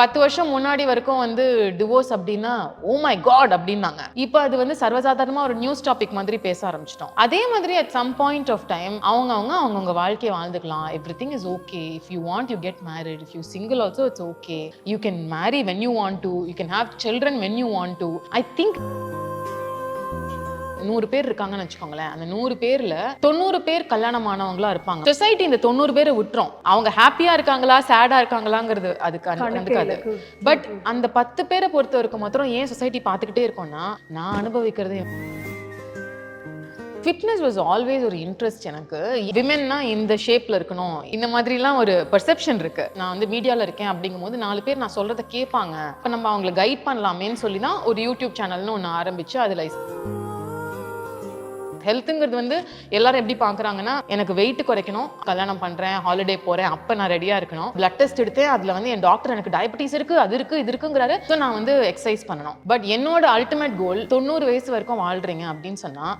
பத்து வருஷம் முன்னாடி வரைக்கும் வந்து டிவோர்ஸ் அப்படின்னா ஓ மை காட் அப்படின்னாங்க. இப்போ அது வந்து சர்வசாதாரணமா ஒரு நியூஸ் டாபிக் மாதிரி பேச ஆரம்பிச்சிட்டோம். அதே மாதிரி at some point of time அவங்க அவங்க அவங்கவுங்க வாழ்க்கையை வாழ்ந்துக்கலாம். Everything is okay if you want you get married if you single also it's okay you can marry when you want to you can have children when you want to I think நூறு பேர் இருக்காங்கன்னு வச்சுக்கோங்களேன். அந்த நூறு பேர்ல தொண்ணூறு பேர் கல்யாணம் ஆனவங்களா இருப்பாங்க. சொசைட்டி இந்த தொண்ணூறு பேரை விட்டுரும். அவங்க ஹாப்பியா இருக்காங்களா சேடா இருக்காங்களாங்கிறது அதுக்கு கண்டுக்காது பட் அந்த பத்து பேரை பொறுத்த வரைக்கும் மாத்திரம் ஏன் சொசைட்டி பார்த்துக்கிட்டே இருக்கோம்னா நான் அனுபவிக்கிறது ஃபிட்னஸ் வாஸ் ஆல்வேஸ் ஒரு இன்ட்ரெஸ்ட் எனக்கு. விமென்னா இந்த ஷேப்ல இருக்கணும். இந்த மாதிரிலாம் ஒரு பெர்செப்ஷன் இருக்கு. நான் வந்து மீடியால இருக்கேன் அப்படிங்கும்போது நாலு பேர் நான் சொல்றதை கேட்பாங்க. இப்போ நம்ம அவங்களை கைட் பண்ணலாமேன்னு சொல்லி தான் ஒரு யூடியூப் சேனல்னு ஒன்று ஆரம்பிச்சு அதில் ஹெல்த்துங்கிறது வந்து எல்லாரும் எப்படி பார்க்குறாங்கன்னா எனக்கு வெயிட் குறைக்கணும் கல்யாணம் பண்ணுறேன் ஹாலிடே போகிறேன் அப்போ நான் ரெடியாக இருக்கணும். பிளட் டெஸ்ட் எடுத்தேன் அதில் வந்து என் டாக்டர் எனக்கு டயபிட்டிஸ் இருக்குது அது இருக்குது இது இருக்குங்கிறாரு. ஸோ நான் வந்து எக்ஸசைஸ் பண்ணணும். பட் என்னோட அல்டிமேட் கோல் தொண்ணூறு வயசு வரைக்கும் வாழ்கிறீங்க அப்படின்னு சொன்னால்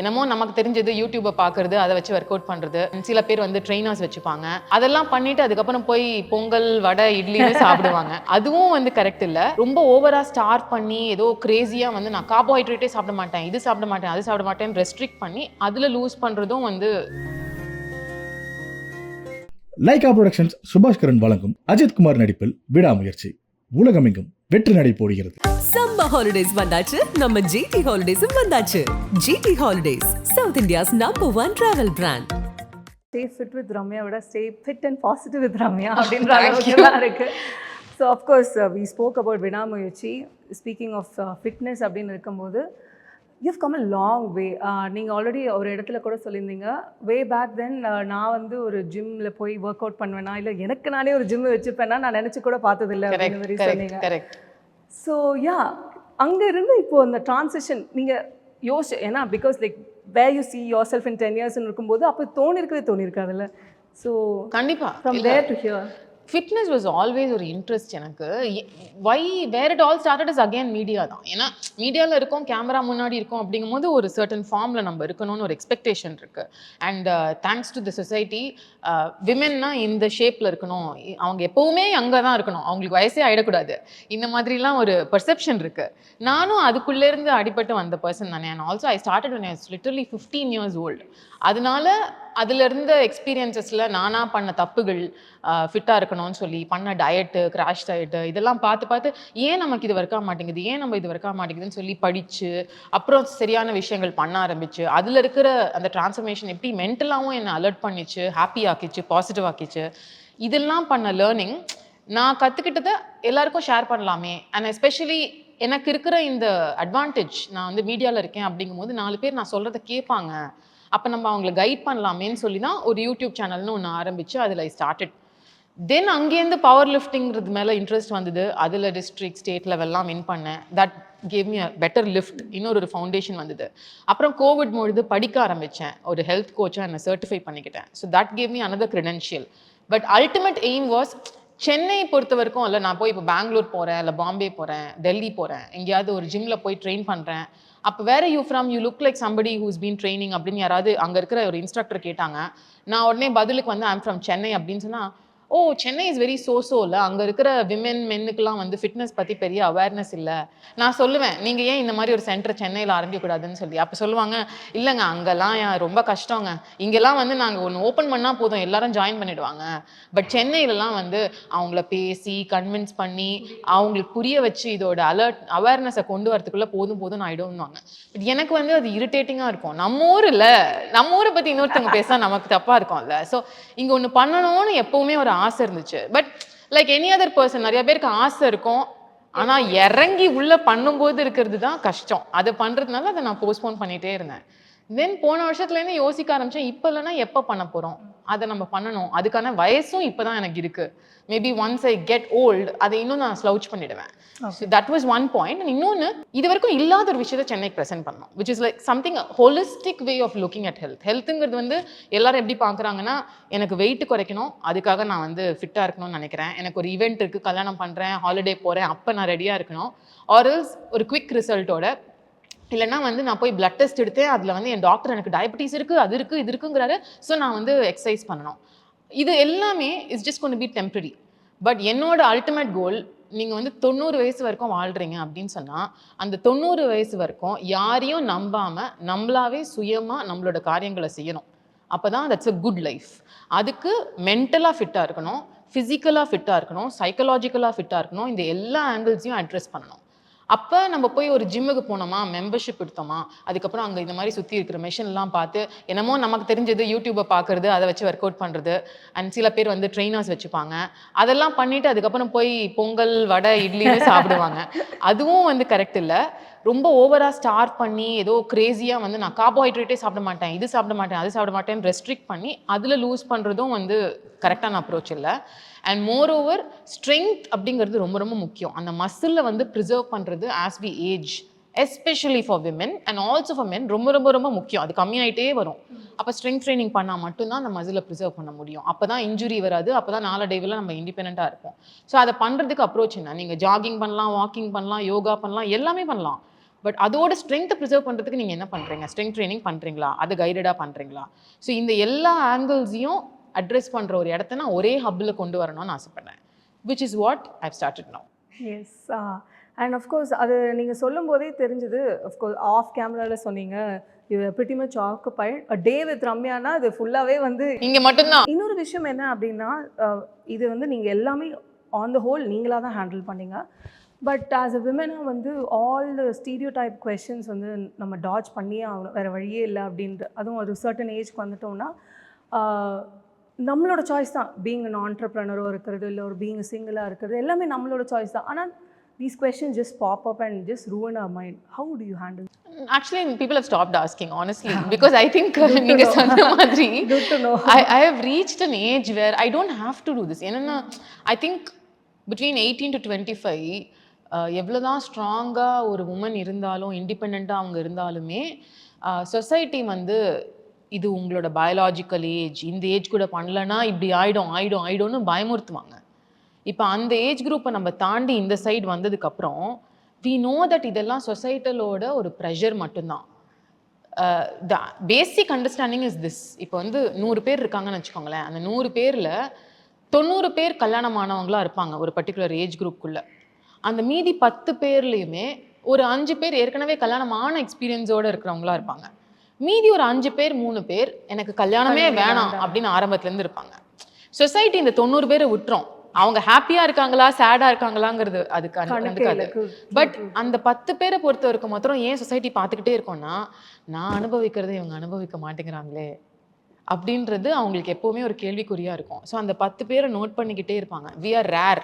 என்னமோ நமக்கு தெரிஞ்சது யூடியூப்பை பார்க்கறது அதை வச்சு ஒர்க் அவுட் பண்ணுறது சில பேர் வந்து ட்ரெயினர்ஸ் வச்சுப்பாங்க. அதெல்லாம் பண்ணிட்டு அதுக்கப்புறம் போய் பொங்கல் வடை இட்லின்னு சாப்பிடுவாங்க. அதுவும் வந்து கரெக்ட் இல்லை. ரொம்ப ஓவரா ஸ்டார் பண்ணி ஏதோ கிரேசியா வந்து நான் கார்போஹைட்ரேட்டே சாப்பிட மாட்டேன் இது சாப்பிட மாட்டேன் அது சாப்பிட மாட்டேன் ரெஸ்ட்ரிக்ட் பண்ணி அதுல லூஸ் பண்றதும் வந்து லைகா புரொடக்ஷன்ஸ் சுபாஷ் கரன் வழங்கும் அஜித் குமார் நடிப்பில் விடாமுயற்சி. உலகமெங்கும் வெற்றி நடை போடுகிறது. சம்மர் ஹாலிடேஸ் வந்தாச்சு. நம்ம ஜிடி ஹாலிடேஸும் வந்தாச்சு. GT holidays south India's number one travel brand stay fit with Ramya விட stay fit and positive with Ramya அப்படின்ற Thank அளவுக்கு you. தான் இருக்கு. So of course we spoke about விடாமுயற்சி. ஸ்பீக்கிங் ஆஃப் ஃபிட்னஸ் அப்படின்னு இருக்கும்போது you've come a long way நீங்கள் already ஒரு இடத்துல கூட சொல்லியிருந்தீங்க. வே பேக் தென் நான் வந்து ஒரு ஜிம்மில் போய் ஒர்க் அவுட் பண்ணுவேனா? இல்லை எனக்கு நானே ஒரு ஜிம் வச்சுப்பேன்னா நான் நினச்சி கூட பார்த்ததில்ல மாதிரி கரெக்ட் சொன்னீங்க ஸோ யா அங்க இருந்து இப்போ அந்த டிரான்சிஷன் நீங்க யோசி ஏன்னா because like way you see yourself in ten இயர்ஸ்னு இருக்கும்போது அப்போ தோணி இருக்கவே தோணி இருக்காதுல்ல ஸோ கண்டிப்பா from. There to here fitness was always ஒரு இன்ட்ரெஸ்ட் எனக்கு. Why where it all started is again media தான். ஏன்னா மீடியாவில் இருக்கோம் கேமரா முன்னாடி இருக்கோம் அப்படிங்கும்போது ஒரு சர்டன் ஃபார்மில் நம்ம இருக்கணும்னு ஒரு எக்ஸ்பெக்டேஷன் இருக்குது and thanks to the society விமென்னா இந்த ஷேப்பில் இருக்கணும். அவங்க எப்போவுமே அங்கே தான் இருக்கணும். அவங்களுக்கு வயசே ஆகிடக்கூடாது இந்த மாதிரிலாம் ஒரு பர்செப்ஷன் இருக்குது நானும் அதுக்குள்ளேருந்து அடிபட்டு வந்த பர்சன் தானே. And also I started when I literally fifteen years old அதனால அதுல இருந்த எக்ஸ்பீரியன்சஸ்ல நானா பண்ண தப்புகள் ஃபிட்டாக இருக்கணும்னு சொல்லி பண்ண டயட்டு கிராஷ் டயட்டு இதெல்லாம் பார்த்து பார்த்து ஏன் நமக்கு இது ஒர்க் ஆக மாட்டேங்குது? ஏன் நம்ம இது ஒர்க் ஆக மாட்டேங்குதுன்னு சொல்லி படிச்சு அப்புறம் சரியான விஷயங்கள் பண்ண ஆரம்பிச்சு அதுல இருக்கிற அந்த டிரான்ஸ்ஃபர்மேஷன் எப்படி மென்டலாகவும் என்னை அலர்ட் பண்ணிச்சு ஹாப்பி ஆக்கிச்சு பாசிட்டிவ் ஆக்கிச்சு இதெல்லாம் பண்ண லேர்னிங் நான் கற்றுக்கிட்டதை எல்லாருக்கும் ஷேர் பண்ணலாமே. அண்ட் எஸ்பெஷலி எனக்கு இருக்கிற இந்த அட்வான்டேஜ் நான் வந்து மீடியாவில் இருக்கேன் அப்படிங்கும்போது நாலு பேர் நான் சொல்கிறத கேட்பாங்க. அப்போ நம்ம அவங்கள கைட் பண்ணலாமேன்னு சொல்லி தான் ஒரு யூடியூப் சேனல்னு ஒன்று ஆரம்பித்து அதில் ஐ ஸ்டார்டட் தென் அங்கேருந்து பவர் லிஃப்டிங்கிறது மேலே இன்ட்ரெஸ்ட் வந்தது. அதில் டிஸ்ட்ரிக்ட் ஸ்டேட் லெவல்லாம் வின் பண்ணேன். That gave me a better lift இன்னொரு ஒரு ஃபவுண்டேஷன் வந்தது. அப்புறம் கோவிட் பொழுது படிக்க ஆரம்பித்தேன் ஒரு ஹெல்த் கோச்சாக என்னை சர்டிஃபை பண்ணிக்கிட்டேன். So that gave me another credential but ultimate aim was Chennai பொறுத்த வரைக்கும் இல்லை நான் போய் இப்போ பெங்களூர் போகிறேன் இல்லை பாம்பே போகிறேன் டெல்லி போகிறேன் எங்கேயாவது ஒரு ஜிம்மில் போய் ட்ரெயின் பண்ணுறேன் அப்போ வேற you from you look like somebody who's been training அப்படின்னு யாராவது அங்கே இருக்கிற ஒரு இன்ஸ்ட்ரக்டர் கேட்டாங்க. நான் உடனே பதிலுக்கு வந்து ஐம் ஃப்ரம் சென்னை அப்படின்னு சொன்னால் ஓ Chennai is very so so இல்லை அங்கே இருக்கிற விமென் மென்னுக்கெல்லாம் வந்து ஃபிட்னஸ் பற்றி பெரிய அவேர்னஸ் இல்லை. நான் சொல்லுவேன் நீங்கள் ஏன் இந்த மாதிரி ஒரு சென்டர் சென்னையில் ஆரம்பிக்கக்கூடாதுன்னு சொல்லி. அப்போ சொல்லுவாங்க இல்லைங்க அங்கெல்லாம் ரொம்ப கஷ்டங்க. இங்கெல்லாம் வந்து நாங்கள் ஒன்று ஓப்பன் பண்ணால் போதும். எல்லாரும் ஜாயின் பண்ணிடுவாங்க. பட் சென்னையிலலாம் வந்து அவங்கள பேசி கன்வின்ஸ் பண்ணி அவங்களுக்கு புரிய வச்சு இதோட அலர்ட் அவேர்னஸை கொண்டு வரதுக்குள்ளே போதும் போதும் ஆகிடும்வாங்க பட் எனக்கு வந்து அது இரிட்டேட்டிங்காக இருக்கும். நம்ம ஊர் இல்லை நம்ம ஊரை பற்றி இன்னொருத்தவங்க பேசினா நமக்கு தப்பாக இருக்கும்ல. ஸோ இங்கே ஒன்று பண்ணணும்னு எப்போவுமே ஒரு ஆசை இருந்துச்சு. But like any other person நிறைய பேருக்கு ஆசை இருக்கும். ஆனால் இறங்கி உள்ளே பண்ணும்போது இருக்கிறது தான் கஷ்டம். அதை பண்ணுறதுனால அதை நான் போஸ்ட்போன் பண்ணிகிட்டே இருந்தேன். தென் போன வருஷத்துலேருந்து யோசிக்க ஆரம்பிச்சேன் இப்போ இல்லைன்னா எப்போ பண்ண போறோம்? அதை நம்ம பண்ணணும். அதுக்கான வயசும் இப்பதான் எனக்கு இருக்கு. Maybe once I get old அதை இன்னும் நான் ஸ்லவுச் பண்ணிடுவேன். தட் வாஸ் ஒன் பாயிண்ட் இன்னொன்று இது வரைக்கும் இல்லாத ஒரு விஷயத்தை சென்னைக்கு ப்ரெசென்ட் பண்ணணும் which is like something holistic way of looking at health ஹெல்த்துங்கிறது வந்து எல்லாரும் எப்படி பார்க்குறாங்கன்னா எனக்கு வெயிட் குறைக்கணும் அதுக்காக நான் வந்து ஃபிட்டாக இருக்கணும்னு நினைக்கிறேன். எனக்கு ஒரு ஈவெண்ட் இருக்குது கல்யாணம் பண்ணுறேன் ஹாலிடே போகிறேன் அப்போ நான் ரெடியாக இருக்கணும். ஆர்எல்ஸ் ஒரு குவிக் ரிசல்ட்டோட இல்லைன்னா வந்து நான் போய் பிளட் டெஸ்ட் எடுத்தேன் அதில் வந்து என் டாக்டர் எனக்கு டயபிட்டிஸ் இருக்குது அது இருக்குது இது இருக்குங்கிறாரு. ஸோ நான் வந்து எக்ஸசைஸ் பண்ணணும். இது எல்லாமே இஸ் ஜஸ்ட் கொண்டு பி டெம்பரரி பட் என்னோட அல்டிமேட் கோல் நீங்கள் வந்து தொண்ணூறு வயசு வரைக்கும் வாழ்கிறீங்க அப்படின்னு சொன்னால் அந்த தொண்ணூறு வயசு வரைக்கும் யாரையும் நம்பாமல் நம்மளாவே சுயமாக நம்மளோட காரியங்களை செய்யணும். அப்போ தான் தட்ஸ் அ குட் லைஃப் அதுக்கு மென்டலாக ஃபிட்டாக இருக்கணும் ஃபிசிக்கலாக ஃபிட்டாக இருக்கணும் சைக்கலாஜிக்கலாக ஃபிட்டாக இருக்கணும் இந்த எல்லா ஆங்கிள்ஸையும் அட்ரஸ் பண்ணணும். அப்போ நம்ம போய் ஒரு ஜிம்முக்கு போனோமா மெம்பர்ஷிப் எடுத்தோமா அதுக்கப்புறம் அங்கே இந்த மாதிரி சுற்றி இருக்கிற மெஷின்லாம் பார்த்து என்னமோ நமக்கு தெரிஞ்சது யூடியூப்பை பார்க்குறது அதை வச்சு ஒர்க் அவுட் பண்ணுறது அண்ட் சில பேர் வந்து ட்ரெயினர்ஸ் வச்சுப்பாங்க. அதெல்லாம் பண்ணிவிட்டு அதுக்கப்புறம் போய் பொங்கல் வடை இட்லின்னு சாப்பிடுவாங்க. அதுவும் வந்து கரெக்ட் இல்லை. ரொம்ப ஓவராக ஸ்டார் பண்ணி ஏதோ க்ரேஸியாக வந்து நான் கார்போஹைட்ரேட்டே சாப்பிட மாட்டேன் இது சாப்பிட மாட்டேன் அது சாப்பிட மாட்டேன் ரெஸ்ட்ரிக்ட் பண்ணி அதில் லூஸ் பண்ணுறதும் வந்து கரெக்டான அப்ரோச் இல்லை. அண்ட் மோர் ஓவர் ஸ்ட்ரென்த் அப்படிங்கிறது ரொம்ப ரொம்ப முக்கியம். அந்த மசிலில் வந்து ப்ரிசர்வ் பண்ணுறது as we age especially for women and also for men ரொம்ப ரொம்ப ரொம்ப முக்கியம். அது கம்மியாயிட்டே வரும். அப்போ ஸ்ட்ரென்த் ட்ரைனிங் பண்ணால் மட்டும்தான் அந்த மசிலை ப்ரிசர்வ் பண்ண முடியும். அப்போ தான் இன்ஜுரி வராது. அப்போ தான் நாளடைவில் நம்ம இண்டிபெண்ட்டாக இருப்போம். ஸோ அதை பண்ணுறதுக்கு அப்ரோச் என்ன? நீங்கள் ஜாகிங் பண்ணலாம் வாக்கிங் பண்ணலாம் யோகா பண்ணலாம் எல்லாமே பண்ணலாம். பட் அதோட ஸ்ட்ரென்த்தை ப்ரிசர்வ் பண்ணுறதுக்கு நீங்கள் என்ன பண்ணுறீங்க ஸ்ட்ரென்த் ட்ரைனிங் பண்ணுறீங்களா அது கைடடாக பண்ணுறீங்களா ஸோ இந்த எல்லா ஆங்கிள்ஸையும் அட்ரஸ் பண்ணுற ஒரு இடத்த நான் ஒரே ஹப்பில் கொண்டு வரணும்னு ஆசைப்பட்றேன். Which is what I started no yes and of course அது நீங்கள் சொல்லும் போதே தெரிஞ்சது அஃப்கோர்ஸ் ஆஃப் கேமராவில் சொன்னீங்க. You pretty much occupied day with ரம்யானா அது ஃபுல்லாகவே வந்து இங்கே மட்டும்தான். இன்னொரு விஷயம் என்ன அப்படின்னா இது வந்து நீங்கள் எல்லாமே ஆன் த ஹோல் நீங்களாக தான் ஹேண்டில் பண்ணீங்க. பட் ஆஸ் அ விமனாக வந்து all the stereotype questions வந்து நம்ம டாச் பண்ணியே ஆகணும். வேறு வழியே இல்லை அப்படின்ட்டு அதுவும் ஒரு சர்டன் ஏஜ்க்கு வந்துட்டோம்னா நம்மளோட சாய்ஸ் தான். பீங் அன் ஆண்டர்ப்ரனரோ இருக்கிறது இல்லை ஒரு பீங் சிங்கிளாக இருக்கிறது எல்லாமே நம்மளோட சாய்ஸ் தான். ஆனால் these question just pop up and just ruin our mind how do you handle actually people have stopped asking honestly because I think நீங்கள் சொன்ன மாதிரி. I, I have reached an age where I don't have to do this. என்னன்னா I think between eighteen to twenty five எவ்வளோதான் ஸ்ட்ராங்காக ஒரு woman இருந்தாலும் இண்டிபெண்ட்டாக அவங்க இருந்தாலுமே சொசைட்டி வந்து இது உங்களோட பயாலாஜிக்கல் ஏஜ் இந்த ஏஜ் கூட பண்ணலன்னா இப்படி ஆயிடும் ஆயிடும் ஆயிடும்னு பயமுறுத்துவாங்க. இப்போ அந்த ஏஜ் குரூப்பை நம்ம தாண்டி இந்த சைடு வந்ததுக்கப்புறம் வி நோ தட் இதெல்லாம் சொசைட்டலோட ஒரு ப்ரெஷர் மட்டும்தான். The basic understanding is this இப்போ வந்து நூறு பேர் இருக்காங்கன்னு வச்சுக்கோங்களேன். அந்த நூறு பேரில் தொண்ணூறு பேர் கல்யாணமானவங்களாக இருப்பாங்க ஒரு பர்டிகுலர் ஏஜ் குரூப்புக்குள்ளே அந்த மீதி பத்து பேர்லேயுமே ஒரு அஞ்சு பேர் ஏற்கனவே கல்யாணமான எக்ஸ்பீரியன்ஸோட இருக்கிறவங்களா இருப்பாங்க. மீதி ஒரு அஞ்சு பேர் மூணு பேர் எனக்கு கல்யாணமே வேணாம் அப்படின்னு ஆரம்பத்துலேருந்து இருப்பாங்க. சொசைட்டி இந்த தொண்ணூறு பேரை விட்டுரும். அவங்க ஹாப்பியாக இருக்காங்களா சேடாக இருக்காங்களாங்கிறது அதுக்கு கண்டுக்காது பட் அந்த பத்து பேரை பொறுத்த வரைக்கும் மாத்திரம் ஏன் சொசைட்டி பார்த்துக்கிட்டே இருக்கோம்னா நான் அனுபவிக்கிறதை இவங்க அனுபவிக்க மாட்டேங்கிறாங்களே அப்படின்றது அவங்களுக்கு எப்போவுமே ஒரு கேள்விக்குறியாக இருக்கும். ஸோ அந்த பத்து பேரை நோட் பண்ணிக்கிட்டே இருப்பாங்க. We are rare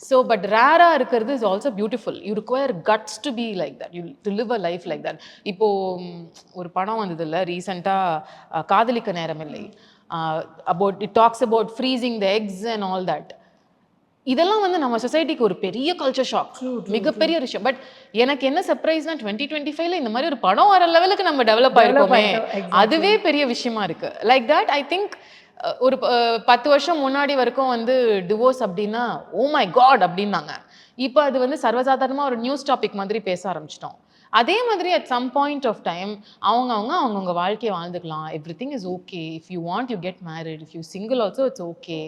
so but ரேராக இருக்கிறது is also beautiful you require guts to be like that you to live a life like that இப்போது ஒரு படம் வந்தது இல்லை ரீசெண்டாக Kadhalikka Neramillai about it talks about freezing the eggs and all that இதெல்லாம் வந்து நம்ம சொசைட்டிக்கு ஒரு பெரிய கல்ச்சர் ஷாக் மிகப்பெரிய ஒரு விஷயம். பட் எனக்கு என்ன சர்ப்ரைஸ்னா டுவெண்ட்டி டுவெண்ட்டி ஃபைவ்ல இந்த மாதிரி ஒரு படம் வர லெவலுக்கு நம்ம டெவலப் ஆயிருக்கோமே. அதுவே பெரிய விஷயமா இருக்கு. லைக் தட் ஐ திங்க் ஒரு பத்து வருஷம் முன்னாடி வரைக்கும் வந்து டிவோர்ஸ் அப்படின்னா ஓ மை காட் அப்படின்னாங்க. இப்போ அது வந்து சர்வசாதாரணமாக ஒரு நியூஸ் டாபிக் மாதிரி பேச ஆரம்பிச்சிட்டோம். அதே மாதிரி at some point of time அவங்க அவங்க அவங்கவுங்க வாழ்க்கையை வாழ்ந்துக்கலாம். Everything is okay if you want you get married if you single also it's okay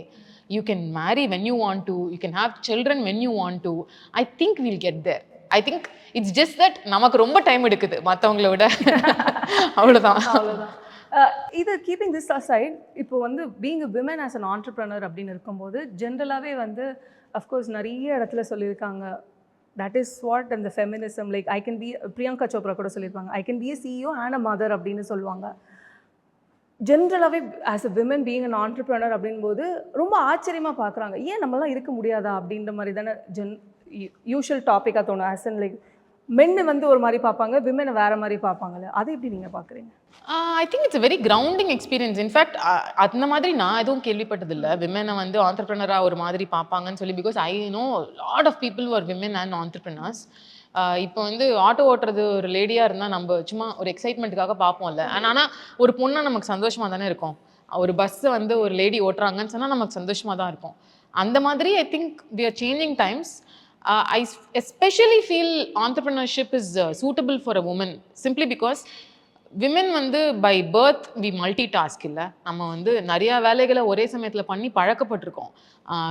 you can marry when you want to you can have children when you want to I think will get there I think it's just that நமக்கு ரொம்ப time எடுக்குது மற்றவங்கள விட. அவ்வளோதான் அவ்வளோதான் இது keeping this aside இப்போ வந்து being women as an entrepreneur அப்படின்னு இருக்கும்போது ஜென்ரலாகவே வந்து அஃப்கோர்ஸ் நிறைய இடத்துல சொல்லியிருக்காங்க. தட் இஸ் வாட் அந்த feminism like I can be Priyanka Chopra கூட சொல்லியிருப்பாங்க. I can be a CEO and a mother அப்படின்னு சொல்லுவாங்க. ஜென்ரலாகவே as a women being an entrepreneur அப்படின்போது ரொம்ப ஆச்சரியமாக பார்க்குறாங்க. ஏன் நம்மளாம் இருக்க முடியாதா அப்படின்ற மாதிரி தானே ஜென் யூஷுவல் டாப்பிக்காக தோணும். ஆஸ் அன் லைக் மென்னு வந்து ஒரு மாதிரி பார்ப்பாங்க விமனை வேற மாதிரி பார்ப்பாங்கல்ல. அதை எப்படி நீங்கள் பார்க்குறீங்க? I think it's very grounding experience in fact அந்த மாதிரி நான் எதுவும் கேள்விப்பட்டதில்லை. விமனை வந்து ஆண்டர்பிரினராக ஒரு மாதிரி பார்ப்பாங்கன்னு சொல்லி because I know lot of people are women and entrepreneurs இப்போ வந்து ஆட்டோ ஓட்டுறது ஒரு லேடியாக இருந்தால் நம்ம சும்மா ஒரு எக்ஸைட்மெண்ட்டுக்காக பார்ப்போம்ல. ஆனால் ஒரு பொண்ணை நமக்கு சந்தோஷமாக தானே இருக்கும். ஒரு பஸ்ஸை வந்து ஒரு லேடி ஓட்டுறாங்கன்னு சொன்னால் நமக்கு சந்தோஷமாக தான் இருக்கும். அந்த மாதிரி I think we are changing times I especially feel is is suitable for a woman simply because women வந்து by birth we multitask இல்லை. நம்ம வந்து நிறையா வேலைகளை ஒரே சமயத்தில் பண்ணி பழக்கப்பட்டிருக்கோம்.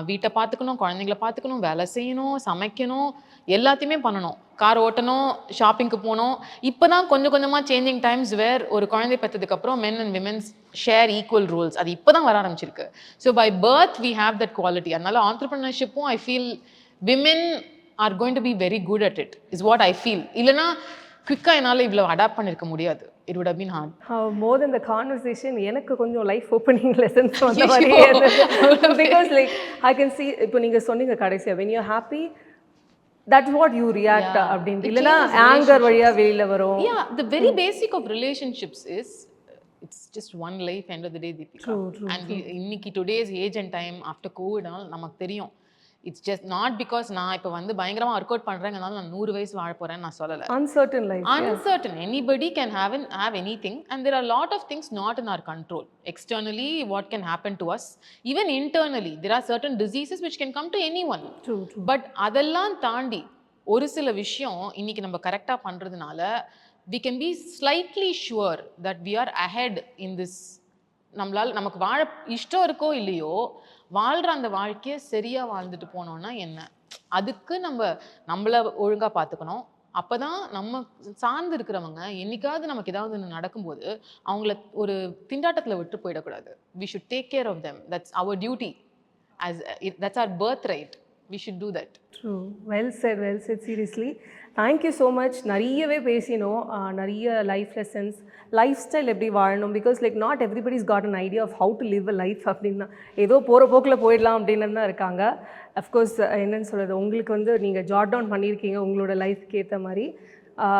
வீட்டை பார்த்துக்கணும் குழந்தைங்கள பார்த்துக்கணும் வேலை செய்யணும் சமைக்கணும் எல்லாத்தையுமே பண்ணணும். கார் ஓட்டணும் ஷாப்பிங்க்கு போகணும். இப்போ தான் கொஞ்சம் கொஞ்சமாக சேஞ்சிங் டைம்ஸ் வேர் ஒரு குழந்தை பெற்றதுக்கப்புறம் men and women's share equal rules அது இப்போ தான் வர ஆரம்பிச்சிருக்கு. So by birth we have that quality அதனால ஆண்டர்பிரினர்ஷிப்பும் I feel women are going to be very good at it is what I feel இல்லைனா குவிக்காக என்னால் இவ்வளோ அடாப்ட் பண்ணியிருக்க முடியாது. It would have been hard. More then the conversation எனக்கு கொஞ்சம் life opening lessons வந்த மாதிரியே because like I can see இப்போ நீங்கள் சொன்னீங்க கடைசியாக when you happy that's what you react. அப்படின்ட்டு. Changes ஆங்கர் வழியாக வெளியில் வரும். Yeah the very basic of relationships is uh, it's just one life end of the day Deepika. True, true, and we- இன்னைக்கு today's age and time after covid all நமக்கு தெரியும். It's just not because நான் இப்போ வந்து பயங்கரமா work out பண்றேங்கிறதுனால நான் நூறு வயசு வாழ போறேன்னு நான் சொல்லலை uncertain life uncertain anybody can have an, have anything and there are a lot of things not in our control externally what can happen to us even internally there are certain diseases which can come to anyone true true but அதெல்லாம் தாண்டி ஒரு சில விஷயம் இன்னைக்கு நம்ம கரெக்டாக பண்ணுறதுனால we can be slightly sure that we are ahead in this நம்மளால் நமக்கு வாழ இஷ்டம் இருக்கோ இல்லையோ வாழ்கிற அந்த வாழ்க்கையை சரியாக வாழ்ந்துட்டு போனோம்னா என்ன? அதுக்கு நம்ம நம்மளை ஒழுங்காக பார்த்துக்கணும் அப்போ தான் நம்ம சார்ந்து இருக்கிறவங்க என்னைக்காவது நமக்கு ஏதாவது ஒன்று நடக்கும்போது அவங்கள ஒரு திண்டாட்டத்தில் விட்டு போயிடக்கூடாது. We should take care of them that's our duty as that's our birth right we should do that true well said well said seriously thank you so much நிறையவே பேசினோம். நிறைய லைஃப் லெசன்ஸ் லைஃப் ஸ்டைல் எப்படி வாழணும்? Because like not everybody is got an idea of how to live a life அப்படின்னா ஏதோ போகிற போக்கில் போயிடலாம் அப்படின்னு தான் இருக்காங்க. அஃப்கோர்ஸ் என்னென்னு சொல்கிறது உங்களுக்கு வந்து நீங்கள் ஜாட் டவுன் பண்ணியிருக்கீங்க உங்களோட லைஃப்க்கு ஏற்ற மாதிரி.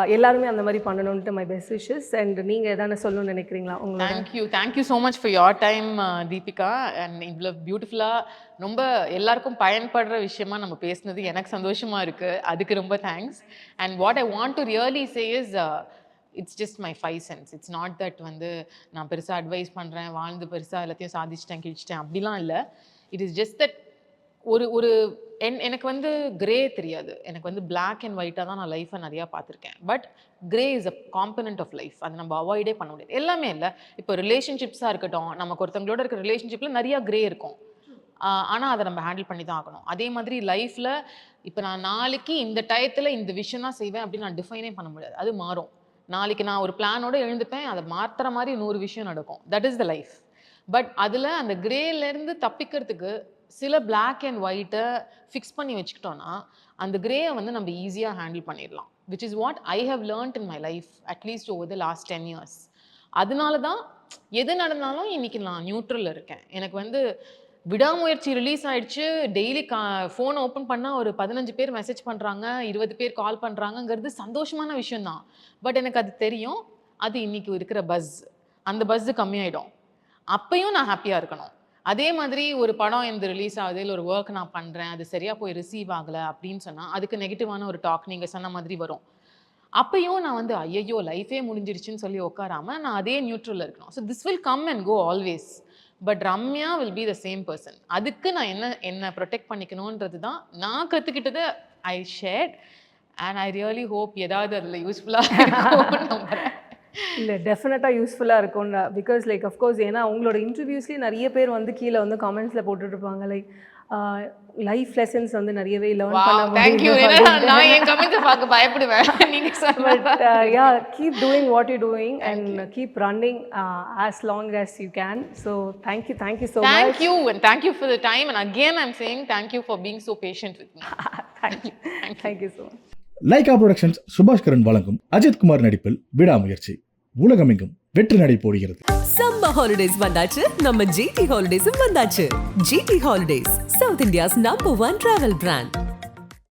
எல்லாருமே அந்த மாதிரி பண்ணணுன்ட்டு மை பெஸ்ட் விஷஸ் அண்ட் நீங்கள் எதான சொல்லணும்னு நினைக்கிறீங்களா உங்களுக்கு thank you thank you so much for your time Deepika and இவ்வளோ பியூட்டிஃபுல்லாக ரொம்ப எல்லாருக்கும் பயன்படுற விஷயமா நம்ம பேசுனது எனக்கு சந்தோஷமா இருக்கு. அதுக்கு ரொம்ப thanks and what I want to really say is it's just my five sense it's not that வந்து நான் பெருசாக அட்வைஸ் பண்ணுறேன் வாழ்ந்து பெருசாக எல்லாத்தையும் சாதிச்சிட்டேன் கிழிச்சிட்டேன் அப்படிலாம் இல்லை. இட் இஸ் ஜஸ்ட் தட் ஒரு ஒரு என் எனக்கு வந்து கிரே தெரியாது. எனக்கு வந்து பிளாக் அண்ட் ஒயிட்டாக தான் நான் லைஃப்பை நிறையா பார்த்துருக்கேன். But grey is a component of life அதை நம்ம அவாய்டே பண்ண முடியாது. எல்லாமே இல்லை. இப்போ ரிலேஷன்ஷிப்ஸாக இருக்கட்டும் நமக்கு ஒருத்தவங்களோட இருக்கிற ரிலேஷன்ஷிப்பில் நிறையா கிரே இருக்கும். ஆனால் அதை நம்ம ஹேண்டில் பண்ணி தான் ஆகணும். அதே மாதிரி லைஃப்பில் இப்போ நான் நாளைக்கு இந்த டயத்தில் இந்த விஷயம் தான் செய்வேன் அப்படின்னு நான் டிஃபைனே பண்ண முடியாது. அது மாறும். நாளைக்கு நான் ஒரு பிளானோட எழுந்துப்பேன். அதை மாற்றுற மாதிரி நூறு விஷயம் நடக்கும். That is the life but அதில் அந்த கிரேலேருந்து தப்பிக்கிறதுக்கு சில பிளாக் அண்ட் ஒயிட்டை ஃபிக்ஸ் பண்ணி வச்சுக்கிட்டோன்னா அந்த கிரேயை வந்து நம்ம ஈஸியாக ஹேண்டில் பண்ணிடலாம். Which is what I have learnt in my life at least over the last ten years அதனால தான் எது நடந்தாலும் இன்னைக்கு நான் நியூட்ரலில் இருக்கேன். எனக்கு வந்து விடாமுயற்சி ரிலீஸ் ஆயிடுச்சு. டெய்லி கா ஃபோன் ஓப்பன் பண்ணால் ஒரு பதினஞ்சு பேர் மெசேஜ் பண்ணுறாங்க இருபது பேர் கால் பண்ணுறாங்கங்கிறது சந்தோஷமான விஷயந்தான் பட் எனக்கு அது தெரியும். அது இன்னைக்கு இருக்கிற பஸ் அந்த பஸ்ஸு கம்மியாயிடும். அப்பையும் நான் ஹாப்பியாக இருக்கணும். அதே மாதிரி ஒரு படம் எனக்கு ரிலீஸ் ஆகுது இல்லை ஒரு ஒர்க் நான் பண்ணுறேன் அது சரியாக போய் ரிசீவ் ஆகலை அப்படின்னு சொன்னால் அதுக்கு நெகட்டிவான ஒரு டாக் நீங்கள் சொன்ன மாதிரி வரும். அப்பயும் நான் வந்து ஐயையோ லைஃபே முடிஞ்சிருச்சுன்னு சொல்லி உட்காராம நான் அதே நியூட்ரலில் இருக்கணும். So this will come and go always but Ramya will be the same person அதுக்கு நான் என்ன என்ன ப்ரொடெக்ட் பண்ணிக்கணுன்றது தான் நான் கற்றுக்கிட்டதை I shared and I really hope ஏதாவது அதில் யூஸ்ஃபுல்லாக நம்புறேன். இல்லை டெஃபினட்டாக யூஸ்ஃபுல்லாக இருக்கும் பிகாஸ் லைக் அஃப்கோர்ஸ் ஏன்னா உங்களோட இன்டர்வியூஸ்லேயே நிறைய பேர் வந்து கீழே வந்து கமெண்ட்ஸில் போட்டுட்ருப்பாங்க லைக் லைஃப் லெசன்ஸ் வந்து நிறையவே லேர்ன் பண்ண தேங்க்யூ நான் என் கமெண்ட்ஸை பார்க்க பயப்படுவேன் நீங்க But சொன்ன uh, yeah, keep doing what you're doing and keep running uh, as long as you can. So thank you, thank you so Thank much. you and thank you for the time and again I'm saying thank you for being so patient with me. thank you. Thank you so much. Lyca productions Subaskaran வழங்கும் அஜித் குமார் நடிப்பில் விடாமுயற்சி உலகமெங்கும் வெற்றி நடை போடுகிறது. சம்ம holidays வந்தாச்சு. நம்ம ஜிடி ஹாலிடேஸும் வந்தாச்சு. GT holidays South India's number one travel brand